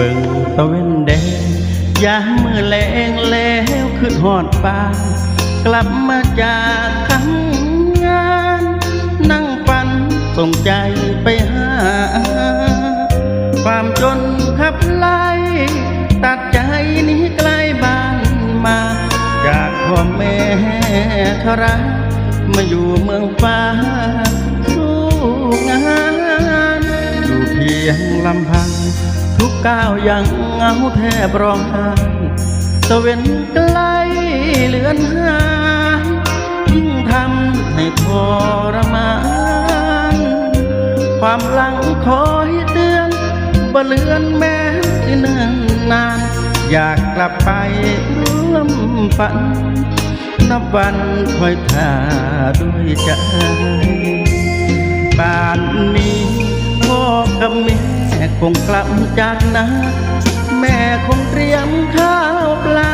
บิงตะเว้นแดงยามมือแลงแล้วขึ้นหอดฟ้ากลับมาจากทำงาน นั่งฝันส่งใจไปหา ความจนขับไล่ตัดใจนี้ไกลบ้านมา จากพ่อแม่ชรามาอยู่เมืองฟ้าสู้งานอยู่เพียงลำพัง ทุกก้าวยังเหงาแทบร้องไห้ตะเวนไกลเลือนหายยิ่งทำให้ทรมาน ความหลังคอยเตือนบ่เลือนแม้ที่เนิ่นนาน อยากกลับไปร่วมฝัน นับวันคอยท่าด้วยใจ คงกลับจากนาแม่คงเตรียมข้าวปลา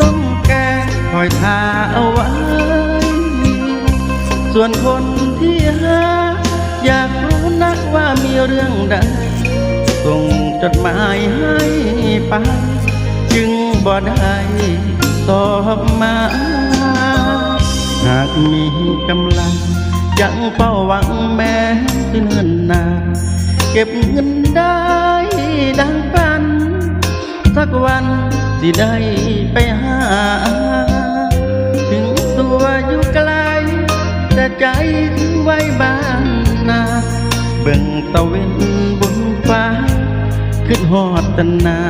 ต้มแกงคอยทาเอาไว้ ส่วนคนที่หาอยากรู้นักว่ามีเรื่องใดส่งจดหมายให้ไป จึงบ่ได้ตอบมา หากมีกำลังยังเฝ้าหวังแม่ เก็บเงินได้ดังปัน สักวันที่ได้ไปหา ถึงตัวอยู่ไกล แต่ใจทิ้งไว้บ้านนาเบิ่งตะเวนบนฟ้า ขึ้นหอดตันนา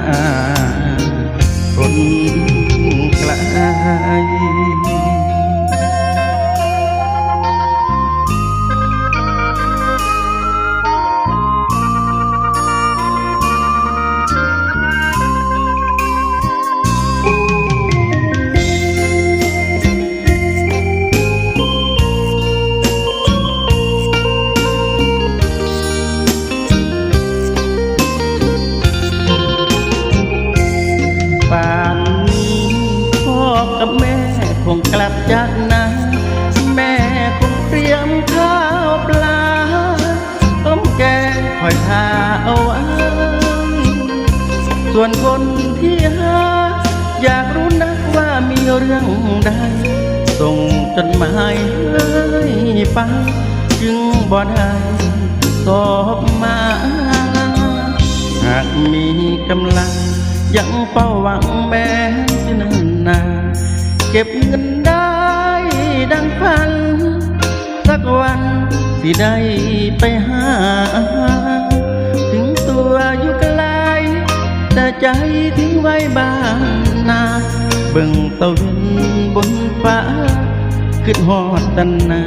คนไกล จากนาแม่คงเตรียมข้าวปลา ต้มแกงคอยทาเอาไว้ส่วนคนที่หาอยากรู้นักว่ามีเรื่องใดส่งจดหมายให้ไปจึงบ่ได้ตอบมา หากมีกำลัง ยังเฝ้าหวังแม้ที่นั่นนาเก็บเงินได้ ดังพัน สักวันที่ได้ไปหา ถึงตัวอยู่ไกลแต่ใจทิ้งไว้บ้านนาเบิ่งตะเวนบนฟ้า ขึ้นหอดตันนา